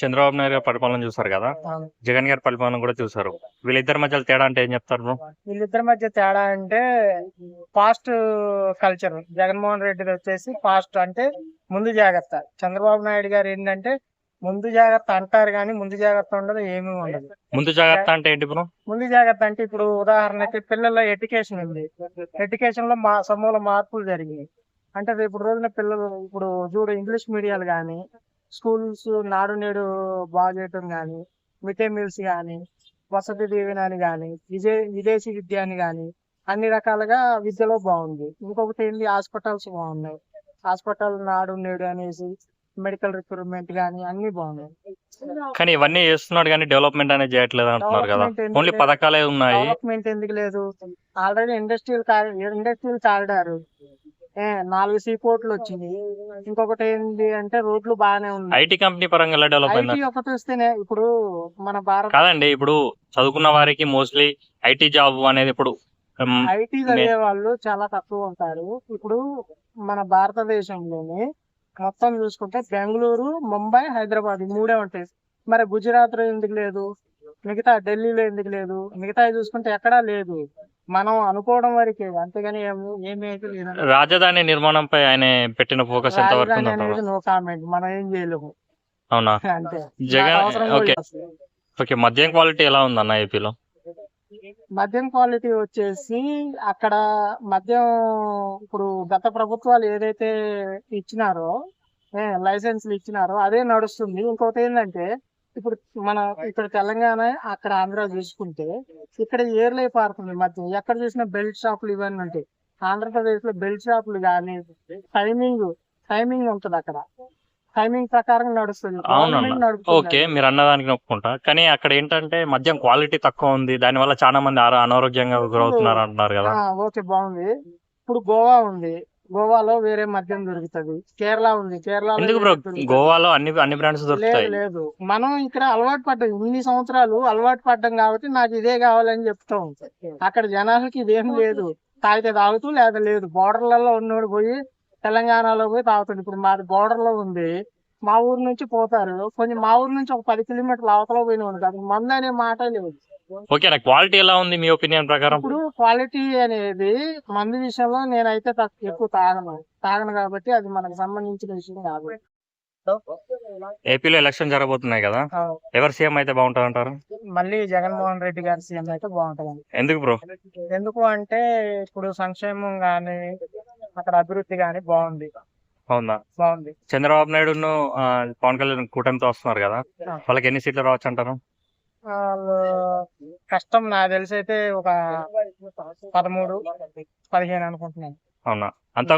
చంద్రబాబు నాయుడు గారి పరిపాలన చూసారు కదా. జగన్ గారి పరిపాలన కూడా చూసారు. వీళ్ళిద్దరి మధ్యలో తేడా అంటే ఏం చెప్తారు? వీళ్ళిద్దరి మధ్య తేడా అంటే ఫాస్ట్ కల్చర్. జగన్మోహన్ రెడ్డిది వచ్చేసి ఫాస్ట్ అంటే ముందు జాగ్రత్త. చంద్రబాబు నాయుడు గారు ఏంటంటే ముందు జాగ్రత్త అంటారు కానీ ముందు జాగ్రత్త ఉండదు ఏమీ ఉండదు. ముందు జాగ్రత్త అంటే ఏంటి బ్రో? ముందు జాగ్రత్త అంటే ఇప్పుడు ఉదాహరణకి పిల్లల ఎడ్యుకేషన్ ఉంది. ఎడ్యుకేషన్లో మా సమూల మార్పులు జరిగినాయి. అంటే రేపు రోజున పిల్లలు ఇప్పుడు చూడు ఇంగ్లీష్ మీడియాలు కానీ స్కూల్స్ నాడు నేడు బాగు చేయటం కానీ మిడ్ డే మీల్స్ కానీ వసతి దీవెన అని కానీ విజయ విదేశీ విద్య అని కానీ అన్ని రకాలుగా విద్యలో బాగుంది. ఇంకొకటి ఏంటి హాస్పిటల్స్ బాగున్నాయి. హాస్పిటల్ నాడు నేడు అనేసి మెడికల్ రిక్రూట్మెంట్ కానీ అన్ని బాగున్నాయి. కానీ ఇవన్నీ చేస్తున్నాడు కానీ డెవలప్మెంట్ అనేది చేయట్లేదు అంటున్నారు కదా. ఓన్లీ? పథకాలే ఉన్నాయి. డెవలప్మెంట్ ఎందుకు లేదు? ఆల్రెడీ ఇండస్ట్రియల్ ఇండస్ట్రియల్ కారిడారు ఏ నాలుగు సీ పోర్ట్లు వచ్చినాయి ఇంకొకటి ఏంటి అంటే రోడ్లు బాగానే ఉన్నాయి. ఐటీ కంపెనీ పరంగా డెవలప్ అయింది? ఒకటి వస్తేనే ఇప్పుడు మన భారత కాదండి ఇప్పుడు చదువుకున్న వారికి మోస్ట్లీ ఐటీ జాబ్ అనేది ఇప్పుడు ఐటీ చదివే వాళ్ళు చాలా తక్కువ ఉంటారు. ఇప్పుడు మన భారతదేశంలోనే మొత్తం చూసుకుంటే బెంగళూరు ముంబై హైదరాబాద్ మూడే ఉంటాయి. మరి గుజరాత్లో ఎందుకు లేదు? మిగతా ఢిల్లీలో ఎందుకు లేదు? మిగతా చూసుకుంటే ఎక్కడా లేదు. మనం అనుకోవడం వరకే అంతేగాని ఏం- ఏమీ అయితే లేదు రాజధాని నిర్మాణంపై ఆయన పెట్టిన ఫోకస్ ఎంత వరకు నో కామెంట్ మనం ఏం చేయలేము. అవునా? జగన్ ఓకే. ఓకే మద్యం క్వాలిటీ ఎలా ఉందన్న ఏపీలో మద్యం క్వాలిటీ వచ్చేసి అక్కడ మద్యం ఇప్పుడు గత ప్రభుత్వాలు ఏదైతే ఇచ్చినారో లైసెన్స్లు ఇచ్చినారో అదే నడుస్తుంది. ఇంకొకటి ఏంటంటే ఇప్పుడు మన ఇక్కడ తెలంగాణ అక్కడ ఆంధ్ర చూసుకుంటే ఇక్కడ ఏర్లై పారుతుంది మద్యం ఎక్కడ చూసినా బెల్ట్ షాపులు ఇవన్నీ ఉంటాయి. ఆంధ్రప్రదేశ్లో బెల్ట్ షాపులు కానీ టైమింగ్ టైమింగ్ ఉంటుంది అక్కడ. టైమింగ్ ప్రకారం నడుస్తుంది. ఓకే మీరు అన్నదానికి ఒప్పుకుంటా. కానీ అక్కడ ఏంటంటే మద్యం క్వాలిటీ తక్కువ ఉంది. దాని వల్ల చాలా మంది అనారోగ్యంగా గురవుతున్నారు అంటున్నారు కదా. ఆ, ఓకే బాగుంది. ఇప్పుడు గోవా ఉంది. గోవాలో వేరే మద్యం దొరుకుతది. కేరళ ఉంది. కేరళ గోవాలో అన్ని అన్ని బ్రాండ్స్ లేదు దొరుకుతాయి. లేదు. మనం ఇక్కడ అలవాటు పడ్డాం. ఇన్ని సంవత్సరాలు అలవాటు పడ్డాం కాబట్టి నాకు ఇదే కావాలని చెప్తాం. అక్కడ జనాలకి ఇదేం లేదు. తాగితే తాగుతూ లేదా లేదు. బోర్డర్లలో ఉన్నోడు పోయి తెలంగాణలో పోయి తాగుతాడు. ఇప్పుడు మాది బోర్డర్లో ఉంది. మా ఊరు నుంచి పోతారు. కొంచెం మా ఊరు నుంచి ఒక పది కిలోమీటర్ల అవతల పోయిన కాదు మందు అనే మాట లేదు. ఓకే క్వాలిటీ ఎలా ఉంది మీ ఒపీనియన్ ప్రకారం? ఇప్పుడు క్వాలిటీ అనేది మందు విషయంలో నేనైతే ఎక్కువ తాగను. తాగను కాబట్టి అది మనకు సంబంధించిన విషయం కాదు. ఏపీలో ఎలక్షన్ జరగబోతున్నాయి కదా. ఎవరు సీఎం అయితే బాగుంటుంది అంటారు? మళ్ళీ జగన్మోహన్ రెడ్డి గారి సీఎం అయితే బాగుంటుంది ఎందుకు బ్రో? ఎందుకు అంటే ఇప్పుడు సంక్షేమం గాని అక్కడ అభివృద్ధి గాని బాగుంది. అవునా? బాగుంది. చంద్రబాబు నాయుడును పవన్ కళ్యాణ్ కూటమితో వస్తున్నారు కదా. వాళ్ళకి ఎన్ని సీట్లు రావచ్చు అంటారు? కష్టం నాకు తెలిసి అయితే ఒక పదమూడు పదిహేను అనుకుంటున్నాను. అవునా? అంత